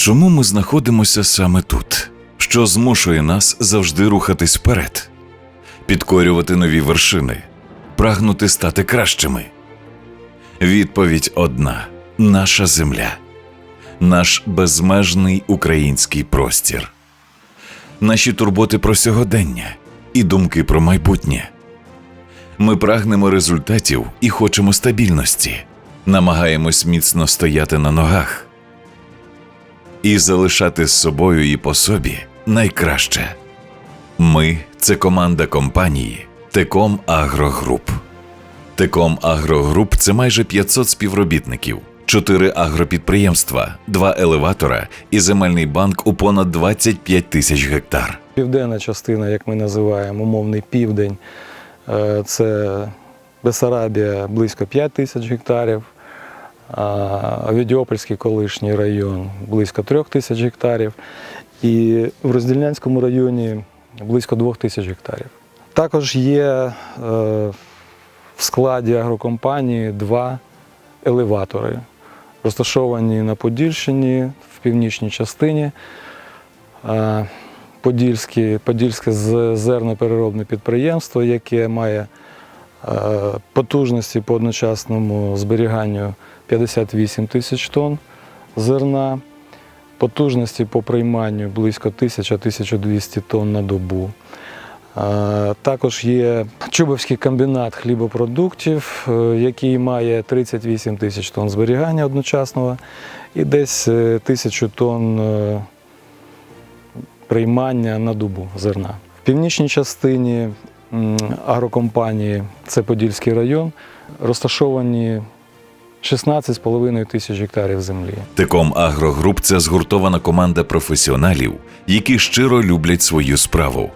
Чому ми знаходимося саме тут? Що змушує нас завжди рухатись вперед, підкорювати нові вершини, прагнути стати кращими? Відповідь одна: наша земля, наш безмежний український простір, наші турботи про сьогодення і думки про майбутнє. Ми прагнемо результатів і хочемо стабільності, намагаємось міцно стояти на ногах і залишати з собою і по собі найкраще. Ми це команда компанії Теком Агрогруп. Теком Агрогруп це майже 500 співробітників, 4 агропідприємства, 2 елеватора і земельний банк у понад 25 тисяч гектар. Південна частина, як ми називаємо, умовний південь, е, це Бесарабія близько 5 тисяч гектарів, Авідіопольський колишній район близько 3 тисяч гектарів, і в Роздільнянському районі близько 2 тисяч гектарів. Також є е, в складі агрокомпанії два елеватори, розташовані на Подільщині в північній частині. Подільське, Подільське зернопереробне підприємство, яке має е, потужності по одночасному зберіганню 58 тисяч тонн зерна, потужності по прийманню близько 1000-1200 тонн на добу. Е, Також є Чубовський комбінат хлібопродуктів, е, який має 38 тисяч тонн зберігання одночасного і десь е, тисячу тонн приймання на добу зерна. В північній частині агрокомпанії, це Подільський район, розташовані 16,5 тисяч гектарів землі. Теком Агрогруп це згуртована команда професіоналів, які щиро люблять свою справу.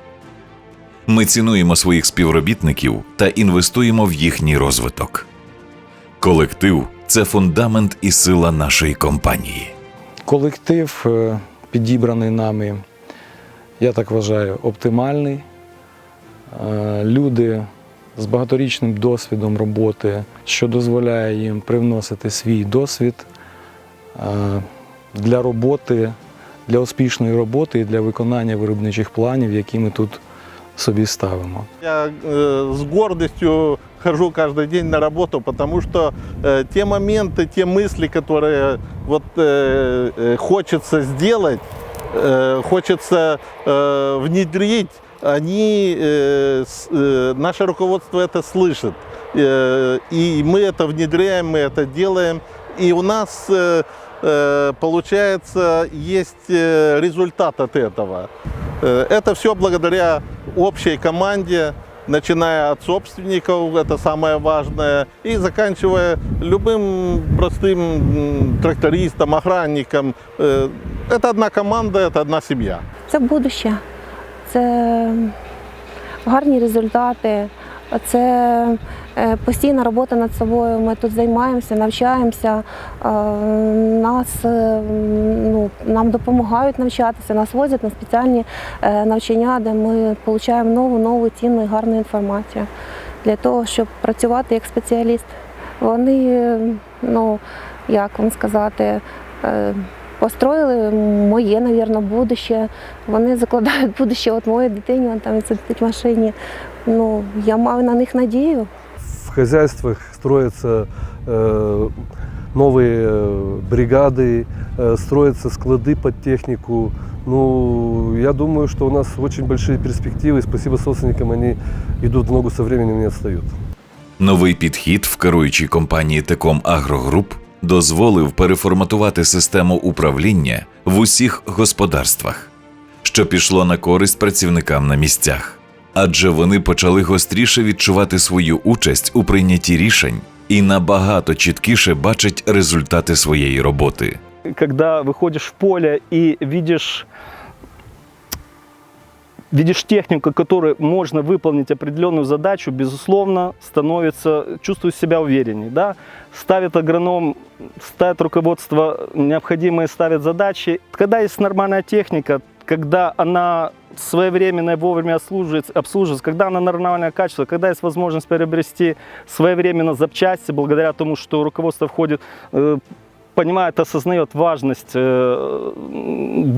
Ми цінуємо своїх співробітників та інвестуємо в їхній розвиток. Колектив це фундамент і сила нашої компанії. Колектив е, підібраний нами, я так вважаю, оптимальний. Е, Люди з багаторічним досвідом роботи, що дозволяє їм привносити свій досвід е, для роботи, для успішної роботи і для виконання виробничих планів, які ми тут собі ставимо. Я э, с гордостью хожу каждый день на работу, потому что э, те моменты, те мысли, которые вот э, э, хочется сделать, э, хочется э, внедрить, они, э, с- э, наше руководство это слышит. Э, и мы это внедряем, мы это делаем. И у нас, э, э, получается, есть э, результат от этого. Э, Это все благодаря общей команде, начиная от собственников, это самое важное, и заканчивая любым простым м, трактористом, охранником. Э, Это одна команда, это одна семья. Це будуще, це гарні результати, це е, постійна робота над собою. Ми тут займаємося, навчаємося. Нас, е, ну, нам допомагають навчатися, нас возять на спеціальні е, навчання, де ми отримуємо нову, нову цінну і гарну інформацію для того, щоб працювати як спеціаліст. Вони, ну як вам сказати, е, построїли моє, навірно, будуще. Вони закладають будуще от моїй дитині, вона там сидить в машині. Ну, я маю на них надію. В хозяйствах строятся э, новые э, бригады, э, строятся склады под технику. Ну, я думаю, что у нас очень большие перспективы. Спасибо собственникам, они идут в ногу со временем, не отстают. Новий підхід в керуючій компанії Теком Агрогруп дозволив переформатувати систему управління в усіх господарствах, що пішло на користь працівникам на місцях, адже вони почали гостріше відчувати свою участь у прийнятті рішень і набагато чіткіше бачать результати своєї роботи. когда виходиш в поле і видишь видишь технику, которой можно выполнить определенную задачу, безусловно, становится, чувствуешь себя увереннее. Да? Ставит агроном, ставит руководство необходимые, ставит задачи. Когда есть нормальная техника, когда она своевременно и вовремя обслуживается, обслуживается, когда она нормальное качество, когда есть возможность приобрести своевременно запчасти, благодаря тому, что руководство входит э, понимает, осознает важность, э,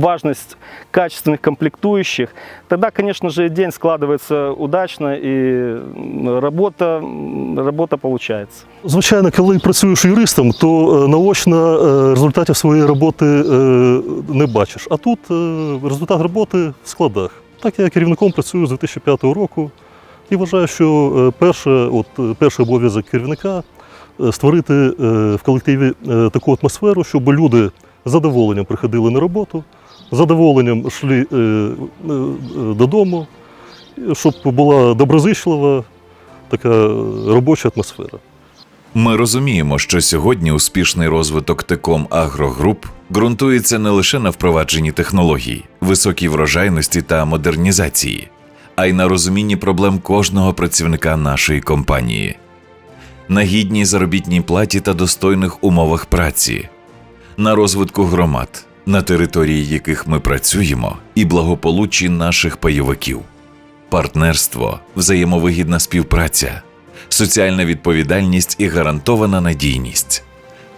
важность качественных комплектующих, тогда, конечно же, день складывается удачно и м, работа, м, работа получается. Звичайно, коли працюєш юристом, то е, наочно е, результатів своєї роботи е, не бачиш. А тут е, результат роботи в складах. Так я керівником працюю з 2005 року і вважаю, що е, перше, от, е, перший обов'язок керівника е, створити е, в колективі е, таку атмосферу, щоб люди з задоволенням приходили на роботу, з задоволенням йшли е, е, е, додому, щоб була доброзичлива така робоча атмосфера. Ми розуміємо, що сьогодні успішний розвиток Теком Агрогруп ґрунтується не лише на впровадженні технологій, високій врожайності та модернізації, а й на розумінні проблем кожного працівника нашої компанії, на гідній заробітній платі та достойних умовах праці, на розвитку громад, на території яких ми працюємо, і благополуччі наших пайовиків, партнерство, взаємовигідна співпраця соціальна відповідальність і гарантована надійність.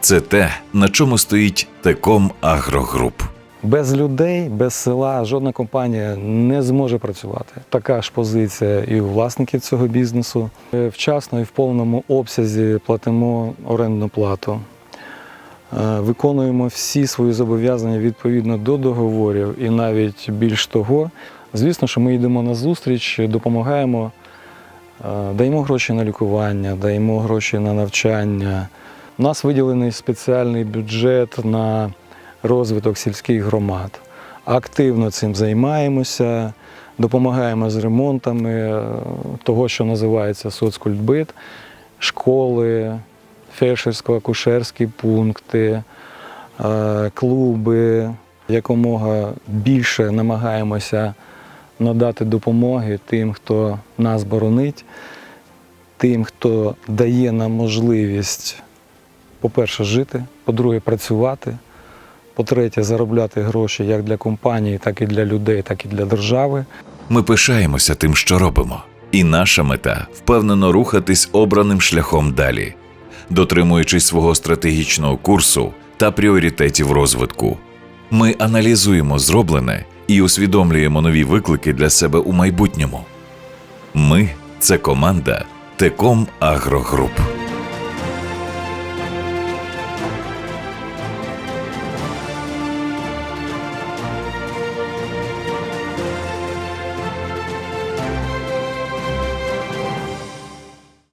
Це те, на чому стоїть Теком Агрогруп. Без людей, без села жодна компанія не зможе працювати. Така ж позиція і у власників цього бізнесу. Е, Вчасно і в повному обсязі платимо орендну плату. Е, Виконуємо всі свої зобов'язання відповідно до договорів і навіть більш того. Звісно, що ми йдемо на зустріч, допомагаємо, е, даємо гроші на лікування, даємо гроші на навчання. У нас виділений спеціальний бюджет на розвиток сільських громад. Активно цим займаємося, допомагаємо з ремонтами е, того, що називається соцкультбит, школи, фельдшерсько-акушерські пункти, е, клуби. Якомога більше намагаємося надати допомоги тим, хто нас боронить, тим, хто дає нам можливість, по-перше, жити, по-друге, працювати. По-третє, заробляти гроші як для компанії, так і для людей, так і для держави. Ми пишаємося тим, що робимо, і наша мета впевнено рухатись обраним шляхом далі, дотримуючись свого стратегічного курсу та пріоритетів розвитку. Ми аналізуємо зроблене і усвідомлюємо нові виклики для себе у майбутньому. Ми це команда Теком Агрогруп.